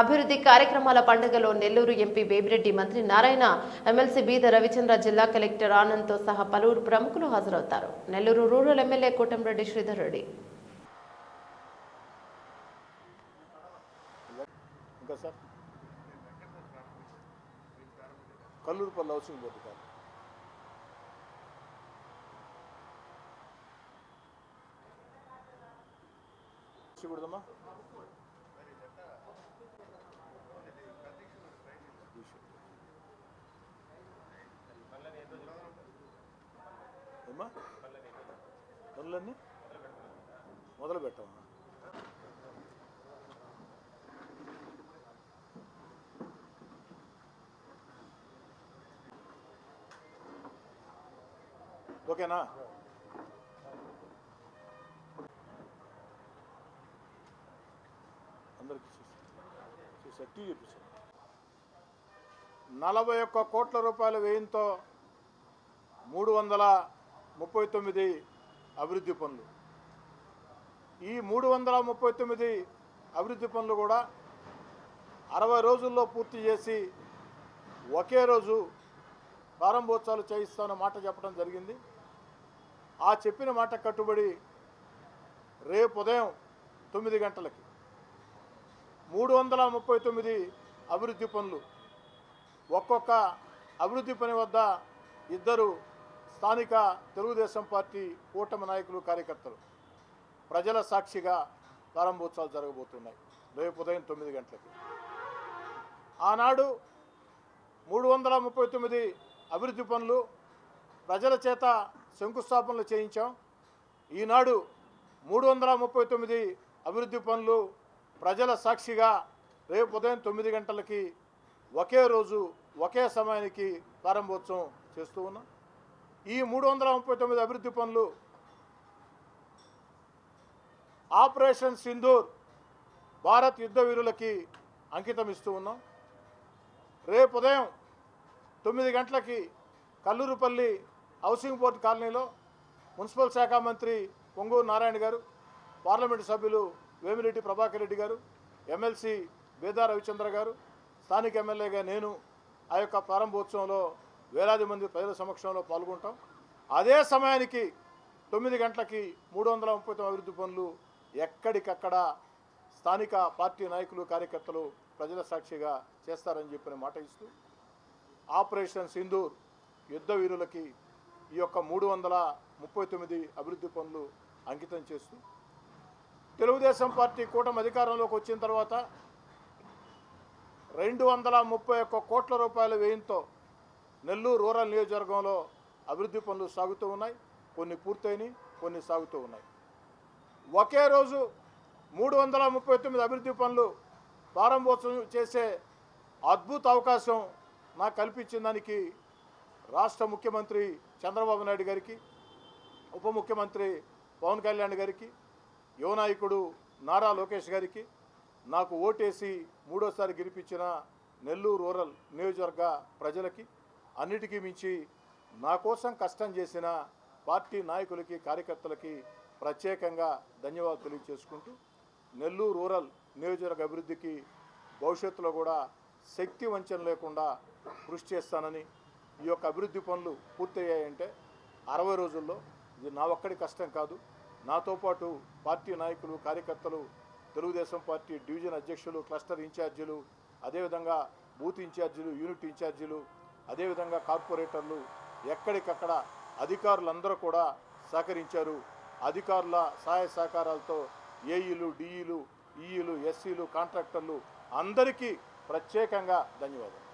అభివృద్ధి కార్యక్రమాల పండుగలో నెల్లూరు ఎంపీ బేబిరెడ్డి మంత్రి నారాయణ ఎమ్మెల్సీ బీద రవిచంద్ర జిల్లా కలెక్టర్ ఆనంద్తో సహా పలువురు ప్రముఖులు హాజరవుతారు. Nellore rural MLA Kotamreddy Sridhar Reddy. Kallurupalli housing board కాదు. చూడదమ్మా ఏమ్మా? పనులన్నీ? మొదలు పెట్టమ్మా ఓకేనా? అందరికి చూసి టీ నలభై ఒక్క కోట్ల రూపాయల వ్యయంతో మూడు వందల ముప్పై తొమ్మిది అభివృద్ధి పనులు. ఈ మూడు వందల ముప్పై తొమ్మిది అభివృద్ధి పనులు కూడా అరవై రోజుల్లో పూర్తి చేసి ఒకే రోజు ప్రారంభోత్సవాలు చేయిస్తామన్న మాట చెప్పడం జరిగింది. ఆ చెప్పిన మాట కట్టుబడి రేపు ఉదయం తొమ్మిది గంటలకి మూడు వందల ముప్పై తొమ్మిది అభివృద్ధి పనులు. ఒక్కొక్క అభివృద్ధి పని వద్ద ఇద్దరు స్థానిక తెలుగుదేశం పార్టీ కూటమి నాయకులు కార్యకర్తలు. ప్రజల సాక్షిగా ప్రారంభోత్సవాలు జరగబోతున్నాయి. రేపు ఉదయం తొమ్మిది గంటలకి. ఆనాడు మూడు వందల ముప్పై తొమ్మిది అభివృద్ధి పనులు ప్రజల చేత శంకుస్థాపనలు చేయించాం. ఈనాడు మూడు వందల ముప్పై తొమ్మిది అభివృద్ధి పనులు ప్రజల సాక్షిగా రేపు ఉదయం తొమ్మిది గంటలకి ఒకే రోజు ఒకే సమయానికి ప్రారంభోత్సవం చేస్తూ ఉన్నాం. ఈ మూడు వందల ముప్పై తొమ్మిది అభివృద్ధి పనులు ఆపరేషన్ సింధూర్ భారత్ యుద్ధ వీరులకి అంకితం ఇస్తూ ఉన్నాం. రేపు ఉదయం తొమ్మిది గంటలకి కల్లూరుపల్లి హౌసింగ్ బోర్డు కాలనీలో మున్సిపల్ శాఖ మంత్రి పొంగూరు నారాయణ గారు పార్లమెంటు సభ్యులు వేమిరెడ్డి ప్రభాకర్ రెడ్డి గారు ఎమ్మెల్సీ బేదా రవిచంద్ర గారు స్థానిక ఎమ్మెల్యేగా నేను ఆ యొక్క ప్రారంభోత్సవంలో వేలాది మంది ప్రజల సమక్షంలో పాల్గొంటాం. అదే సమయానికి తొమ్మిది గంటలకి మూడు వందల ముప్పై తొమ్మిది అభివృద్ధి పనులు ఎక్కడికక్కడ స్థానిక పార్టీ నాయకులు కార్యకర్తలు ప్రజల సాక్షిగా చేస్తారని చెప్పిన మాట ఇస్తూ ఆపరేషన్ సింధూర్ యుద్ధ వీరులకి ఈ యొక్క మూడు వందల ముప్పై తొమ్మిది అభివృద్ధి పనులు అంకితం చేస్తూ తెలుగుదేశం పార్టీ కూటమి అధికారంలోకి వచ్చిన తర్వాత రెండు వందల ముప్పై ఒక్క కోట్ల రూపాయల వ్యయంతో నెల్లూరు రూరల్ నియోజకవర్గంలో అభివృద్ధి పనులు సాగుతూ ఉన్నాయి. కొన్ని పూర్తయినాయి కొన్ని సాగుతూ ఉన్నాయి. ఒకే రోజు మూడు వందల ముప్పై తొమ్మిది అభివృద్ధి పనులు ప్రారంభోత్సవం చేసే అద్భుత అవకాశం నాకు కల్పించిన దానికి రాష్ట్ర ముఖ్యమంత్రి చంద్రబాబు నాయుడు గారికి ఉప ముఖ్యమంత్రి పవన్ కళ్యాణ్ గారికి యువనాయకుడు నారా లోకేష్ గారికి నాకు ఓటేసి మూడోసారి గెలిపించిన నెల్లూరు రూరల్ నియోజకవర్గ ప్రజలకి అన్నిటికీ మించి నా కోసం కష్టం చేసిన పార్టీ నాయకులకి కార్యకర్తలకి ప్రత్యేకంగా ధన్యవాదాలు తెలియజేసుకుంటూ నెల్లూరు రూరల్ నియోజకవర్గ అభివృద్ధికి భవిష్యత్తులో కూడా శక్తి వంచన లేకుండా కృషి చేస్తానని ఈ యొక్క అభివృద్ధి పనులు పూర్తయ్యాయంటే అరవై రోజుల్లో ఇది నా ఒక్కడి కష్టం కాదు. నాతో పాటు పార్టీ నాయకులు కార్యకర్తలు తెలుగుదేశం పార్టీ డివిజన్ అధ్యక్షులు క్లస్టర్ ఇన్ఛార్జీలు అదేవిధంగా బూత్ ఇన్ఛార్జీలు యూనిట్ ఇన్ఛార్జీలు అదేవిధంగా కార్పొరేటర్లు ఎక్కడికక్కడ అధికారులందరూ కూడా సహకరించారు. అధికారుల సహాయ సహకారాలతో ఏఈలు డిఈలు ఈఈలు ఎస్సీలు కాంట్రాక్టర్లు అందరికీ ప్రత్యేకంగా ధన్యవాదాలు.